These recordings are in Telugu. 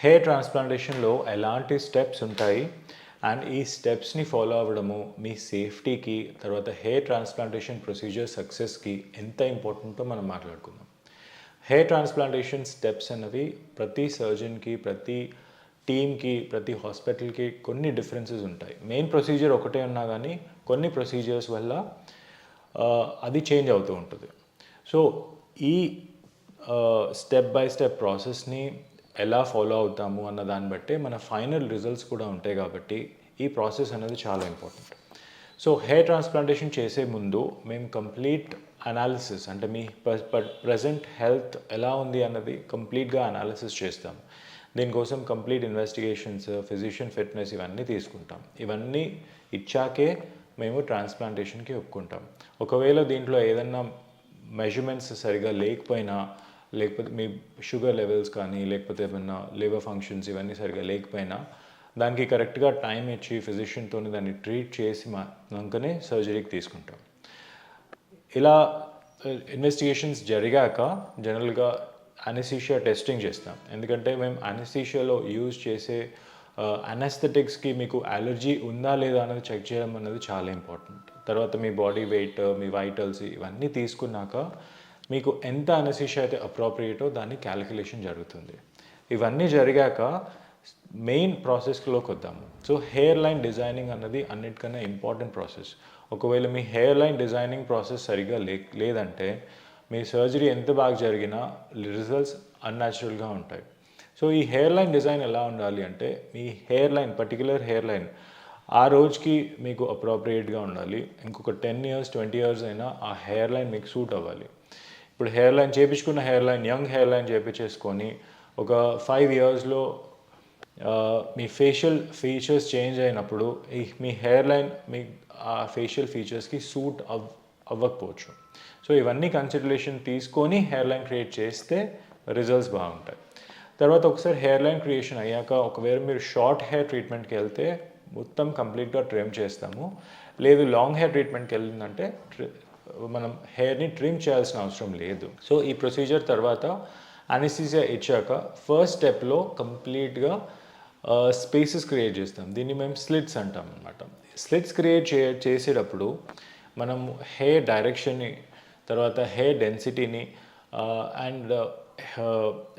హెయిర్ ట్రాన్స్ప్లాంటేషన్లో ఎలాంటి స్టెప్స్ ఉంటాయి? అండ్ ఈ స్టెప్స్ని ఫాలో అవ్వడము మీ సేఫ్టీకి తర్వాత హెయిర్ ట్రాన్స్ప్లాంటేషన్ ప్రొసీజర్ సక్సెస్కి ఎంత ఇంపార్టెంటో మనం మాట్లాడుకుందాం. హెయిర్ ట్రాన్స్ప్లాంటేషన్ స్టెప్స్ అన్నవి ప్రతి సర్జన్కి ప్రతి టీమ్కి ప్రతి హాస్పిటల్కి కొన్ని డిఫరెన్సెస్ ఉంటాయి. మెయిన్ ప్రొసీజర్ ఒకటే ఉన్నా కానీ కొన్ని ప్రొసీజర్స్ వల్ల అది చేంజ్ అవుతూ ఉంటుంది. సో ఈ స్టెప్ బై స్టెప్ ప్రాసెస్ని ఎలా ఫాలో అవుతాము అన్న దాన్ని బట్టే మన ఫైనల్ రిజల్ట్స్ కూడా ఉంటాయి కాబట్టి ఈ ప్రాసెస్ అనేది చాలా ఇంపార్టెంట్ సో హెయిర్ ట్రాన్స్ప్లాంటేషన్ చేసే ముందు మేము కంప్లీట్ అనాలిసిస్ అంటే మీ ప్రజెంట్ హెల్త్ ఎలా ఉంది అన్నది కంప్లీట్గా అనాలిసిస్ చేస్తాం. దీనికోసం కంప్లీట్ ఇన్వెస్టిగేషన్స్ ఫిజిషియన్ ఫిట్నెస్ ఇవన్నీ తీసుకుంటాం. ఇవన్నీ ఇచ్చాకే మేము ట్రాన్స్ప్లాంటేషన్కి ఒప్పుకుంటాం. ఒకవేళ దీంట్లో ఏదన్నా మెజర్మెంట్స్ సరిగా లేకపోయినా లేకపోతే మీ షుగర్ లెవెల్స్ కానీ లేకపోతే ఏమన్నా లివర్ ఫంక్షన్స్ ఇవన్నీ సరిగా లేకపోయినా దానికి కరెక్ట్గా టైం ఇచ్చి ఫిజిషియన్తో దాన్ని ట్రీట్ చేసి మాకనే సర్జరీకి తీసుకుంటాం. ఇలా ఇన్వెస్టిగేషన్స్ జరిగాక జనరల్గా అనెసీషియా టెస్టింగ్ చేస్తాం. ఎందుకంటే మేము అనెసీషియాలో యూజ్ చేసే అనెస్థెటిక్స్కి మీకు అలర్జీ ఉందా లేదా అనేది చెక్ చేయడం అనేది చాలా ఇంపార్టెంట్ తర్వాత మీ బాడీ వెయిట్ మీ వైటల్స్ ఇవన్నీ తీసుకున్నాక మీకు ఎంత అనెస్థీషియా అయితే అప్రోప్రియేటో దాన్ని క్యాలిక్యులేషన్ జరుగుతుంది. ఇవన్నీ జరిగాక మెయిన్ ప్రాసెస్లోకి వద్దాము. సో హెయిర్ లైన్ డిజైనింగ్ అన్నది అన్నిటికన్నా ఇంపార్టెంట్ ప్రాసెస్ ఒకవేళ మీ హెయిర్ లైన్ డిజైనింగ్ ప్రాసెస్ సరిగా లే లేదంటే మీ సర్జరీ ఎంత బాగా జరిగినా రిజల్ట్స్ అన్యాచురల్గా ఉంటాయి. సో ఈ హెయిర్ లైన్ డిజైన్ ఎలా ఉండాలి అంటే మీ hair line particular hair line ఆ రోజుకి మీకు అప్రోప్రియేట్గా ఉండాలి. ఇంకొక టెన్ ఇయర్స్ ట్వంటీ ఇయర్స్ అయినా ఆ హెయిర్ లైన్ మీకు సూట్ అవ్వాలి. ఇప్పుడు hair line చేపించుకున్న hair line young hair line చేపించేసుకొని ఒక ఫైవ్ ఇయర్స్లో మీ ఫేషియల్ ఫీచర్స్ చేంజ్ అయినప్పుడు ఈ మీ హెయిర్ లైన్ మీ ఆ ఫేషియల్ ఫీచర్స్కి సూట్ అవ్ అవ్వకపోవచ్చు. సో ఇవన్నీ కన్సిడరేషన్ తీసుకొని హెయిర్ లైన్ క్రియేట్ చేస్తే రిజల్ట్స్ బాగుంటాయి. తర్వాత ఒకసారి హెయిర్ లైన్ క్రియేషన్ అయ్యాక ఒకవేళ మీరు షార్ట్ హెయిర్ ట్రీట్మెంట్కి వెళ్తే మొత్తం కంప్లీట్గా ట్రిమ్ చేస్తాము. లేదు లాంగ్ హెయిర్ ట్రీట్మెంట్కి వెళ్ళిందంటే మనం హెయిర్ని ట్రిమ్ చేయాల్సిన అవసరం లేదు. సో ఈ ప్రొసీజర్ తర్వాత అనెస్థీసియా ఇచ్చాక ఫస్ట్ స్టెప్లో కంప్లీట్గా స్పేసెస్ క్రియేట్ చేస్తాం. దీన్ని మేము స్లిట్స్ అంటాం అనమాట స్లిట్స్ క్రియేట్ చే చేసేటప్పుడు మనం హెయిర్ డైరెక్షన్ని తర్వాత హెయిర్ డెన్సిటీని అండ్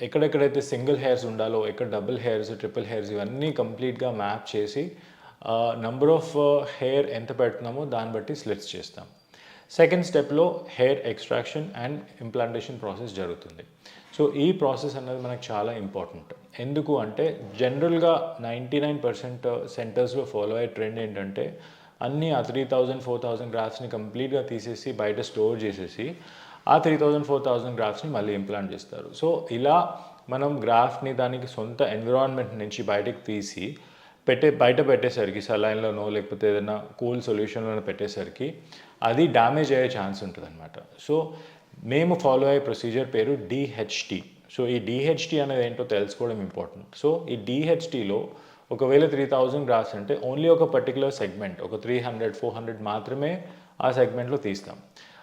ఎక్కడెక్కడైతే సింగిల్ హెయిర్స్ ఉండాలో ఎక్కడ డబుల్ హెయిర్స్ ట్రిపుల్ హెయిర్స్ ఇవన్నీ కంప్లీట్గా మ్యాప్ చేసి నంబర్ ఆఫ్ హెయిర్ ఎంత పెడుతున్నామో దాన్ని బట్టి స్లిట్స్ చేస్తాం. సెకండ్ స్టెప్లో hair extraction and implantation process జరుగుతుంది. సో ఈ ప్రాసెస్ అనేది మనకు చాలా ఇంపార్టెంట్ ఎందుకు అంటే జనరల్గా నైంటీ నైన్ పర్సెంట్ సెంటర్స్లో ఫాలో అయ్యే ట్రెండ్ ఏంటంటే అన్ని ఆ త్రీ థౌజండ్ ఫోర్ థౌజండ్ గ్రాఫ్స్ని కంప్లీట్గా తీసేసి బయట స్టోర్ చేసేసి ఆ త్రీ థౌజండ్ ఫోర్ థౌజండ్ గ్రాఫ్స్ని మళ్ళీ ఇంప్లాంట్ చేస్తారు. సో ఇలా మనం గ్రాఫ్ని దానికి సొంత ఎన్విరాన్మెంట్ నుంచి బయటకు తీసి పెట్టే బయట పెట్టేసరికి సలైన్లోనో లేకపోతే ఏదైనా కూల్ సొల్యూషన్లోనో పెట్టేసరికి అది డ్యామేజ్ అయ్యే ఛాన్స్ ఉంటుంది అనమాట సో మేము ఫాలో అయ్యే ప్రొసీజర్ పేరు డిహెచ్టి సో ఈ డిహెచ్టి అనేది ఏంటో తెలుసుకోవడం ఇంపార్టెంట్ సో ఈ డిహెచ్టిలో ఒకవేళ త్రీ థౌజండ్ గ్రాఫ్స్ అంటే ఓన్లీ ఒక పర్టికులర్ సెగ్మెంట్ ఒక త్రీ హండ్రెడ్ ఫోర్ హండ్రెడ్ మాత్రమే ఆ సెగ్మెంట్లో తీస్తాం.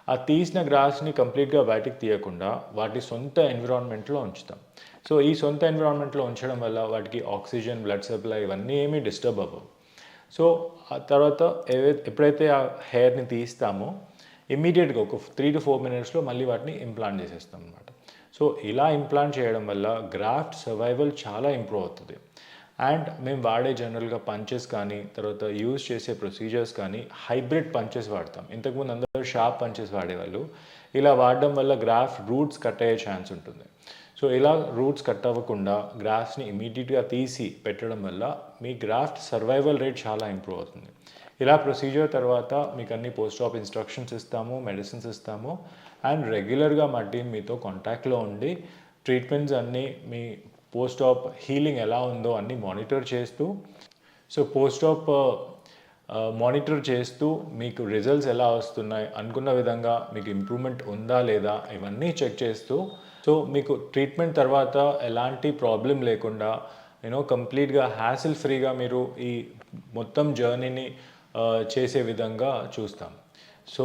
ఆ తీసిన గ్రాఫ్స్ని కంప్లీట్గా బయటికి తీయకుండా వాటి సొంత ఎన్విరాన్మెంట్లో ఉంచుతాం. సో ఈ సొంత ఎన్విరాన్మెంట్లో ఉంచడం వల్ల వాటికి ఆక్సిజన్ బ్లడ్ సప్లై ఇవన్నీ ఏమీ డిస్టర్బ్ అవ్వవు. సో ఆ తర్వాత ఎప్పుడైతే ఆ హెయిర్ని తీస్తామో ఇమ్మీడియట్గా ఒక త్రీ టు ఫోర్ మినిట్స్లో మళ్ళీ వాటిని ఇంప్లాంట్ చేసేస్తాం అనమాట సో ఇలా ఇంప్లాంట్ చేయడం వల్ల గ్రాఫ్ట్ సర్వైవల్ చాలా ఇంప్రూవ్ అవుతుంది. అండ్ మేము వాడే జనరల్గా పంచెస్ కానీ తర్వాత యూజ్ చేసే ప్రొసీజర్స్ కానీ హైబ్రిడ్ పంచెస్ వాడతాం. ఇంతకుముందు అందరూ షార్ప్ పంచెస్ వాడేవాళ్ళు. ఇలా వాడడం వల్ల గ్రాఫ్ రూట్స్ కట్ అయ్యే ఛాన్స్ ఉంటుంది. సో ఇలా రూట్స్ కట్ అవ్వకుండా గ్రాఫ్స్ని ఇమీడియట్గా తీసి పెట్టడం వల్ల మీ గ్రాఫ్ట్ సర్వైవల్ రేట్ చాలా ఇంప్రూవ్ అవుతుంది. ఇలా ప్రొసీజర్ తర్వాత మీకు అన్ని పోస్ట్ ఆఫ్ ఇన్స్ట్రక్షన్స్ ఇస్తాము మెడిసిన్స్ ఇస్తాము. అండ్ రెగ్యులర్గా మా టీం మీతో కాంటాక్ట్లో ఉండి ట్రీట్మెంట్స్ అన్నీ మీ పోస్ట్ ఆప్ హీలింగ్ ఎలా ఉందో అన్నీ మానిటర్ చేస్తూ సో పోస్ట్ ఆఫ్ మానిటర్ చేస్తూ మీకు రిజల్ట్స్ ఎలా వస్తున్నాయి అనుకున్న విధంగా మీకు ఇంప్రూవ్మెంట్ ఉందా లేదా ఇవన్నీ చెక్ చేస్తూ సో మీకు ట్రీట్మెంట్ తర్వాత ఎలాంటి ప్రాబ్లం లేకుండా యూనో కంప్లీట్గా హ్యాసిల్ ఫ్రీగా మీరు ఈ మొత్తం జర్నీని చేసే విధంగా చూస్తాం. సో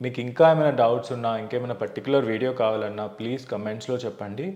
మీకు ఇంకా ఏమైనా డౌట్స్ ఉన్నా ఇంకేమైనా పర్టికులర్ వీడియో కావాలన్నా ప్లీజ్ కమెంట్స్లో చెప్పండి.